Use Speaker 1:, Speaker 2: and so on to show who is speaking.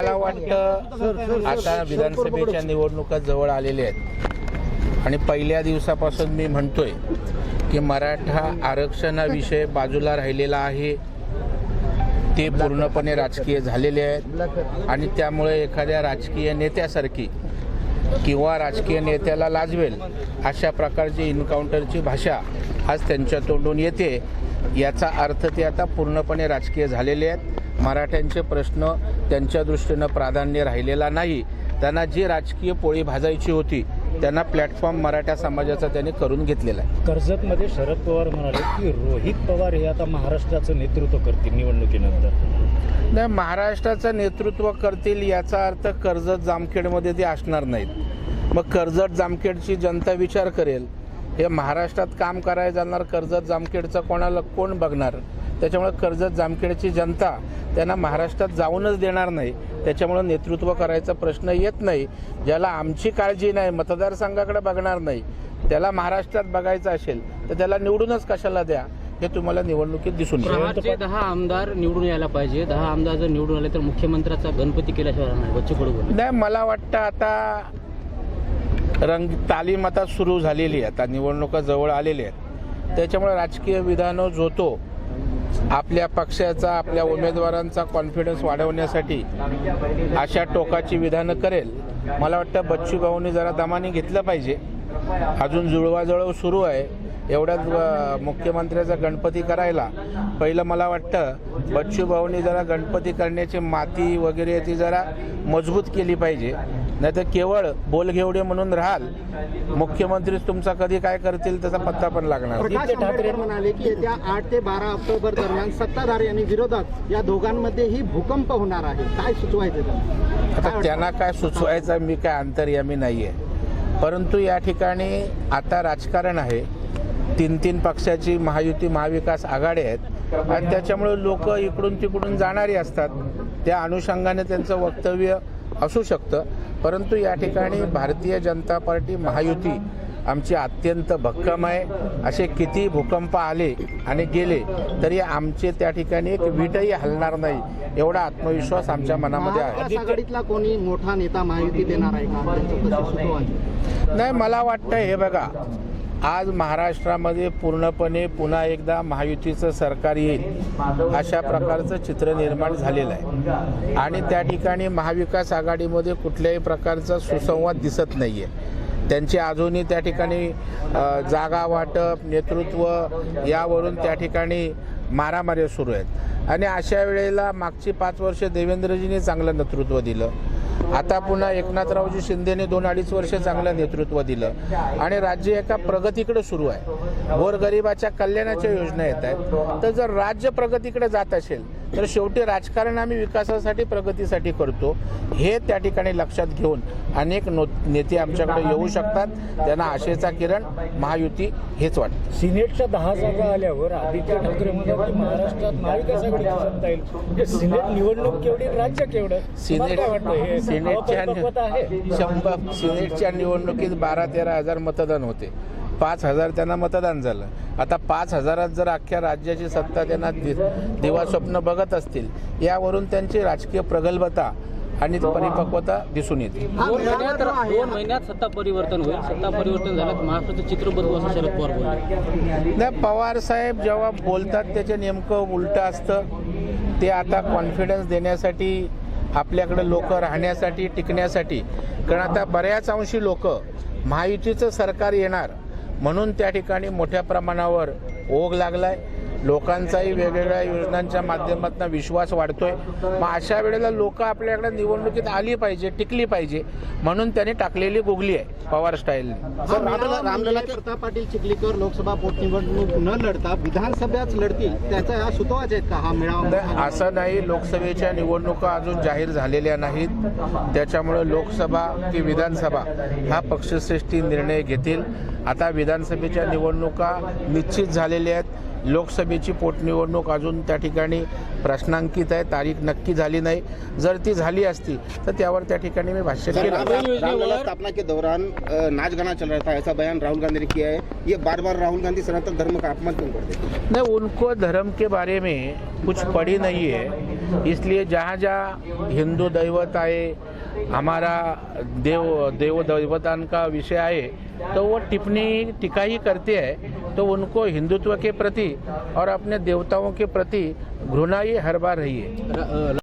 Speaker 1: मला वाटतं आता विधानसभेच्या निवडणुका जवळ आलेल्या आहेत. आणि पहिल्या दिवसापासून मी म्हणतोय की मराठा आरक्षणाविषय बाजूला राहिलेला आहे. ते पूर्णपणे राजकीय झालेले आहेत. आणि त्यामुळे एखाद्या राजकीय नेत्यासारखी किंवा राजकीय नेत्याला लाजवेल अशा प्रकारची इन्काउंटरची भाषा आज त्यांच्या तोंडून येते. याचा अर्थ ते आता पूर्णपणे राजकीय झालेले आहेत. मराठ्यांचे प्रश्न त्यांच्या दृष्टीनं प्राधान्य राहिलेला नाही. त्यांना जी राजकीय पोळी भाजायची होती त्यांना प्लॅटफॉर्म मराठा समाजाचा त्यांनी करून घेतलेला आहे.
Speaker 2: कर्जतमध्ये शरद पवार म्हणाले की रोहित पवार हे आता महाराष्ट्राचं नेतृत्व करतील निवडणुकीनंतर.
Speaker 1: नाही महाराष्ट्राचं नेतृत्व करतील याचा अर्थ कर्जत जामखेडमध्ये ते असणार नाहीत. मग कर्जत जामखेडची जनता विचार करेल हे महाराष्ट्रात काम करायला जाणार कर्जत जामखेडचं कोणाला कोण बघणार? त्याच्यामुळे कर्जत जामखेडची जनता त्यांना महाराष्ट्रात जाऊनच देणार नाही. त्याच्यामुळे नेतृत्व करायचा प्रश्न येत नाही. ज्याला आमची काळजी नाही मतदारसंघाकडे बघणार नाही त्याला महाराष्ट्रात बघायचं असेल तर त्याला निवडूनच कशाला द्या? हे तुम्हाला निवडणुकीत दिसून
Speaker 3: दहा आमदार निवडून यायला पाहिजे. दहा आमदार जर निवडून आले तर मुख्यमंत्र्याचा गणपती केल्याशिवाय राहणार नाही.
Speaker 1: मला वाटतं आता रंग तालीम आता सुरू झालेली आहे. आता निवडणुका जवळ आलेल्या आहेत. त्याच्यामुळे राजकीय विधानं जो तो आपल्या पक्षाचा आपल्या उमेदवारांचा कॉन्फिडन्स वाढवण्यासाठी अशा टोकाची विधानं करेल. मला वाटतं बच्चूभाऊनी जरा दमाने घेतलं पाहिजे. अजून जुळवाजुळव सुरू आहे. एवढ्यात अ, मुख्यमंत्र्याचा गणपती करायला. पहिलं मला वाटतं बच्चू भाऊनी जरा गणपती करण्याची माती वगैरे ती जरा मजबूत केली पाहिजे. नाही तर केवळ बोलघेवडे म्हणून राहाल मुख्यमंत्रीच तुमचा कधी काय करतील त्याचा पत्ता पण लागणार.
Speaker 4: आंबेडकर म्हणाले की येत्या आठ ते बारा ऑक्टोबर दरम्यान सत्ताधारी आणि विरोधात या दोघांमध्येही भूकंप होणार आहे. काय सुचवायचं?
Speaker 1: आता त्यांना काय सुचवायचं मी काय अंतर्यामी नाही आहे परंतु या ठिकाणी आता राजकारण आहे. तीन तीन पक्षाची महायुती महाविकास आघाडी आहेत. आणि त्याच्यामुळे लोक इकडून तिकडून जाणारी असतात. त्या अनुषंगाने त्यांचं वक्तव्य असू शकतं. परंतु या ठिकाणी भारतीय जनता पार्टी महायुती आमची अत्यंत भक्कम आहे. असे किती भूकंप आले आणि गेले तरी आमचे त्या ठिकाणी एक वीटही हलणार नाही एवढा आत्मविश्वास आमच्या मनामध्ये आहे.
Speaker 4: आघाडीतला कोणी मोठा नेता महायुती देणार आहे का?
Speaker 1: नाही मला वाटतं हे बघा आज महाराष्ट्रामध्ये पूर्णपणे पुन्हा एकदा महायुतीचं सरकार येईल अशा प्रकारचं चित्र निर्माण झालेलं आहे. आणि त्या ठिकाणी महाविकास आघाडीमध्ये कुठल्याही प्रकारचा सुसंवाद दिसत नाही आहे त्यांची अजूनही त्या ठिकाणी जागा वाटप नेतृत्व यावरून त्या ठिकाणी मारामारी सुरू आहेत. आणि अशा वेळेला मागची पाच वर्ष देवेंद्रजींनी चांगलं नेतृत्व दिलं. आता पुन्हा एकनाथरावजी शिंदेने दोन अडीच वर्ष चांगलं नेतृत्व दिलं. आणि राज्य एका प्रगतीकडे सुरू आहे. गोरगरिबाच्या कल्याणाच्या योजना येत आहेत. तर जर राज्य प्रगतीकडे जात असेल तर शेवटी राजकारण आम्ही विकासासाठी प्रगतीसाठी करतो. हे त्या ठिकाणी लक्षात घेऊन अनेक नेते आमच्याकडे येऊ शकतात. त्यांना आशेचा किरण महायुती हेच वाटतं.
Speaker 2: सिनेटच्या दहा जागा आल्यावर आदित्य ठाकरे महाराष्ट्रात महाविकास म्हणजे सिनेट निवडणूक केवढी राज्य केवढं? हे
Speaker 1: सिनेटच्या सिनेटच्या निवडणुकीत बारा तेरा हजार मतदान होते. पाच हजार त्यांना मतदान झालं. आता पाच हजारात जर अख्ख्या राज्याची सत्ता त्यांना दि दिवा स्वप्न बघत असतील यावरून त्यांची राजकीय प्रगल्भता आणि परिपक्वता दिसून येते.
Speaker 3: दोन महिन्यात सत्ता परिवर्तन होईल. सत्ता परिवर्तन झालं तर महाराष्ट्राचं चित्र बदलू असं शरद पवार बोलले.
Speaker 1: नाही पवार साहेब जेव्हा बोलतात त्याचे नेमकं उलटं असतं. ते आता कॉन्फिडन्स देण्यासाठी आपल्याकडे लोक राहण्यासाठी टिकण्यासाठी. कारण आता बऱ्याच अंशी लोक महायुतीचं सरकार येणार म्हणून त्या ठिकाणी मोठ्या प्रमाणावर ओघ लागलाय. लोकांचाही वेगवेगळ्या योजनांच्या माध्यमातून विश्वास वाढतोय. मग अशा वेळेला लोक आपल्याकडे निवडणुकीत आली पाहिजे टिकली पाहिजे म्हणून त्यांनी टाकलेली गुगली आहे पवार स्टाईलने
Speaker 4: म्हणजे प्रताप पाटील चिखलीकर लोकसभा पोटनिवडणूक न लढता विधानसभेच लढतील त्याचा हा सुतोवाच आहेत का हा मेळावा?
Speaker 1: असं नाही लोकसभेच्या निवडणुका अजून जाहीर झालेल्या नाहीत. त्याच्यामुळे लोकसभा की विधानसभा हा पक्षश्रेष्ठी निर्णय घेतील. आता विधानसभेच्या निवडणुका निश्चित झालेल्या आहेत. लोकसभेची पोटनिवडणूक अजून त्या ठिकाणी प्रश्नांकित आहे तारीख नक्की झाली नाही. जर ती झाली असती तर त्यावर त्या ठिकाणी मी भाष्य केलं
Speaker 5: स्थापना के दौरान नाच गाना चल रहा था ऐसा बयान राहुल गांधी ने किया है। ये बार बार राहुल गांधी सनातन धर्म का अपमान क्यों करते
Speaker 1: नहीं उनको धर्म के बारे में कुछ पड़ी नहीं है। इसलिए जहाँ जहाँ हिंदू दैवत आए हमारा देव देव देवदान का विषय आए तो वो टिप्पणी टीका ही करते हैं तो उनको हिंदुत्व के प्रति और अपने देवताओं के प्रति घृणा ही हर बार रही है।